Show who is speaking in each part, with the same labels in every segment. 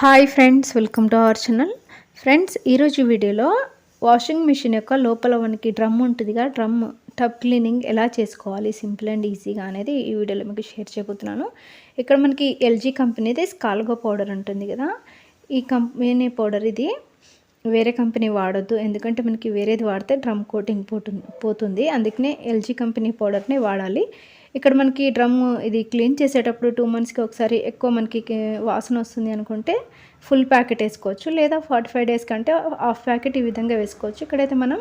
Speaker 1: Hi friends welcome to our channel. Friends ఈరోజు వీడియోలో washing machine యొక్క లోపల మనకి డ్రమ్ ఉంటుందిగా డ్రమ్ టబ్ క్లీనింగ్ ఎలా చేసుకోవాలి సింపుల్ అండ్ ఈజీగా అనేది ఈ వీడియోలో మీకు షేర్ చేయబోతున్నాను. ఇక్కడ మనకి ఎల్జీ కంపెనీది స్కాల్గో పౌడర్ ఉంటుంది కదా ఈ కంపెనీ పౌడర్ ఇది వేరే కంపెనీ వాడొద్దు ఎందుకంటే మనకి వేరేది వాడితే డ్రమ్ కోటింగ్ పోతుంది పోతుంది. అందుకనే ఎల్జీ కంపెనీ పౌడర్ని వాడాలి. ఇక్కడ మనకి డ్రమ్ ఇది క్లీన్ చేసేటప్పుడు టూ మంత్స్కి ఒకసారి ఎక్కువ మనకి వాసన వస్తుంది అనుకుంటే ఫుల్ ప్యాకెట్ వేసుకోవచ్చు. లేదా ఫార్టీ ఫైవ్ డేస్ కంటే హాఫ్ ప్యాకెట్ ఈ విధంగా వేసుకోవచ్చు. ఇక్కడైతే మనం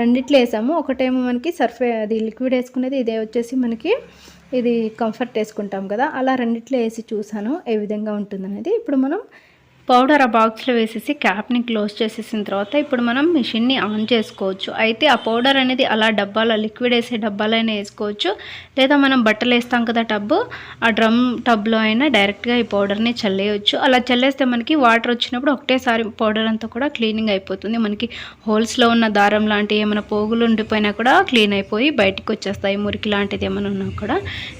Speaker 1: రెండిట్లో వేసాము. ఒకటేమో మనకి సర్ఫే అది లిక్విడ్ వేసుకునేది ఇదే వచ్చేసి మనకి ఇది కంఫర్ట్ వేసుకుంటాం కదా. అలా రెండిట్లో వేసి చూసాను ఏ విధంగా ఉంటుందనేది. ఇప్పుడు మనం పౌడర్ ఆ బాక్స్లో వేసేసి క్యాప్ని క్లోజ్ చేసేసిన తర్వాత ఇప్పుడు మనం మిషన్ని ఆన్ చేసుకోవచ్చు. అయితే ఆ పౌడర్ అనేది అలా డబ్బాలో లిక్విడ్ వేసే డబ్బాలైనా వేసుకోవచ్చు. లేదా మనం బట్టలు వేస్తాం కదా టబ్బు ఆ డ్రమ్ టబ్లో అయినా డైరెక్ట్గా ఈ పౌడర్ని చల్లేయచ్చు. అలా చల్లేస్తే మనకి వాటర్ వచ్చినప్పుడు ఒకటేసారి పౌడర్ అంతా కూడా క్లీనింగ్ అయిపోతుంది. మనకి హోల్స్లో ఉన్న దారం లాంటి ఏమైనా పోగులు ఉండిపోయినా కూడా క్లీన్ అయిపోయి బయటకు వచ్చేస్తాయి. మురికి లాంటిది ఏమైనా ఉన్నా కూడా.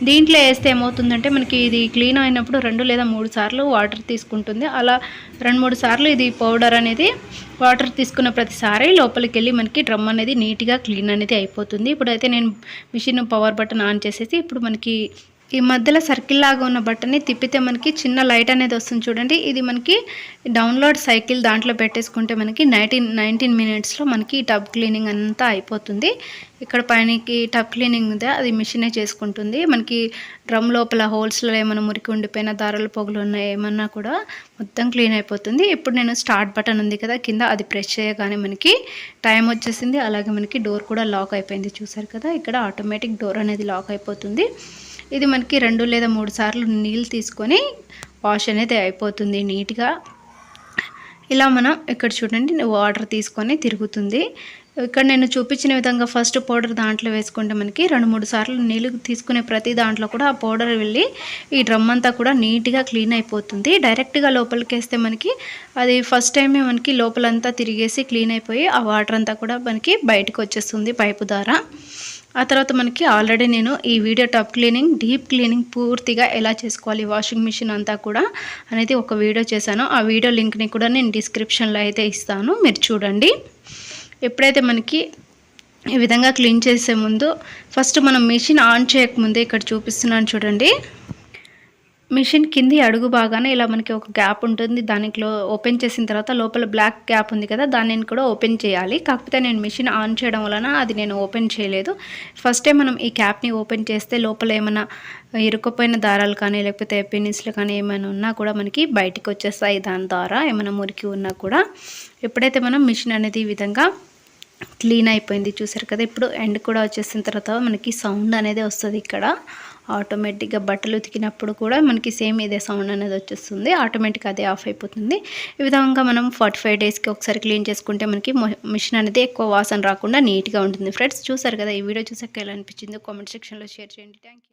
Speaker 1: దీంట్లో వేస్తే ఏమవుతుందంటే మనకి ఇది క్లీన్ అయినప్పుడు రెండు లేదా మూడు సార్లు వాటర్ తీసుకుంటుంది. అలా రెండు మూడు సార్లు ఇది పౌడర్ అనేది వాటర్ తీసుకున్న ప్రతిసారి లోపలికి వెళ్ళి మనకి డ్రమ్ అనేది నీట్గా క్లీన్ అనేది అయిపోతుంది. ఇప్పుడైతే నేను మిషన్ పవర్ బటన్ ఆన్ చేసేసి ఇప్పుడు మనకి ఈ మధ్యలో సర్కిల్ లాగా ఉన్న బట్టన్ని తిప్పితే మనకి చిన్న లైట్ అనేది వస్తుంది చూడండి. ఇది మనకి డౌన్లోడ్ సైకిల్ దాంట్లో పెట్టేసుకుంటే మనకి నైన్టీన్ నైన్టీన్ మినిట్స్లో మనకి టబ్ క్లీనింగ్ అంతా అయిపోతుంది. ఇక్కడ పైనకి టబ్ క్లీనింగ్ ఉంది అది మిషనే చేసుకుంటుంది. మనకి డ్రమ్ లోపల హోల్స్లో ఏమైనా మురికి ఉండిపోయిన దారాలు పొగలు ఉన్నాయి ఏమన్నా కూడా మొత్తం క్లీన్ అయిపోతుంది. ఇప్పుడు నేను స్టార్ట్ బటన్ ఉంది కదా కింద అది ప్రెస్ చేయగానే మనకి టైం వచ్చేసింది. అలాగే మనకి డోర్ కూడా లాక్ అయిపోయింది చూసారు కదా ఇక్కడ ఆటోమేటిక్ డోర్ అనేది లాక్ అయిపోతుంది. ఇది మనకి రెండు లేదా మూడు సార్లు నీళ్ళు తీసుకొని వాష్ అనేది అయిపోతుంది నీట్గా. ఇలా మనం ఇక్కడ చూడండి వాటర్ తీసుకొని తిరుగుతుంది. ఇక్కడ నేను చూపించిన విధంగా ఫస్ట్ పౌడర్ దాంట్లో వేసుకుంటే మనకి రెండు మూడు సార్లు నీళ్ళు తీసుకునే ప్రతి దాంట్లో కూడా ఆ పౌడర్ వెళ్ళి ఈ డ్రమ్ అంతా కూడా నీట్గా క్లీన్ అయిపోతుంది. డైరెక్ట్గా లోపలికి వేస్తే మనకి అది ఫస్ట్ టైమే మనకి లోపలంతా తిరిగేసి క్లీన్ అయిపోయి ఆ వాటర్ అంతా కూడా మనకి బయటకు వచ్చేస్తుంది పైపు ద్వారా. ఆ తర్వాత మనకి ఆల్రెడీ నేను ఈ వీడియో టప్ క్లీనింగ్ డీప్ క్లీనింగ్ పూర్తిగా ఎలా చేసుకోవాలి వాషింగ్ మిషన్ అంతా కూడా అనేది ఒక వీడియో చేశాను. ఆ వీడియో లింక్ని కూడా నేను డిస్క్రిప్షన్లో అయితే ఇస్తాను. మీరు చూడండి. ఎప్పుడైతే మనకి ఈ విధంగా క్లీన్ చేసే ముందు ఫస్ట్ మనం మిషన్ ఆన్ చేయకముందే ఇక్కడ చూపిస్తున్నాను చూడండి. మిషన్ కింది అడుగు బాగానే ఇలా మనకి ఒక గ్యాప్ ఉంటుంది. దానికి ఓపెన్ చేసిన తర్వాత లోపల బ్లాక్ గ్యాప్ ఉంది కదా దాన్ని కూడా ఓపెన్ చేయాలి. కాకపోతే నేను మిషన్ ఆన్ చేయడం వలన అది నేను ఓపెన్ చేయలేదు. ఫస్ట్ టైం మనం ఈ క్యాప్ని ఓపెన్ చేస్తే లోపల ఏమైనా ఇరుక్కుపోయిన దారాలు కానీ లేకపోతే పెనిస్లు కానీ ఏమైనా ఉన్నా కూడా మనకి బయటికి వచ్చేస్తాయి దాని ద్వారా. ఏమైనా మురికి ఉన్నా కూడా. ఎప్పుడైతే మనం మిషన్ అనేది ఈ విధంగా క్లీన్ అయిపోయింది చూసారు కదా? ఇప్పుడు ఎండ్ కూడా వచ్చేసిన తర్వాత మనకి సౌండ్ అనేది వస్తుంది ఇక్కడ. ఆటోమేటిక్గా బట్టలు ఉతికినప్పుడు కూడా మనకి సేమ్ ఇదే సౌండ్ అనేది వచ్చేస్తుంది. ఆటోమేటిక్గా అదే ఆఫ్ అయిపోతుంది. ఈ విధంగా మనం ఫార్టీ ఫైవ్ డేస్కి ఒకసారి క్లీన్ చేసుకుంటే మనకి మిషన్ అనేది ఎక్కువ వాసన రాకుండా నీట్గా ఉంటుంది. ఫ్రెండ్స్ చూసారు కదా? ఈ వీడియో చూసాక ఎలా అనిపించిందో కామెంట్ సెక్షన్లో షేర్ చేయండి. థ్యాంక్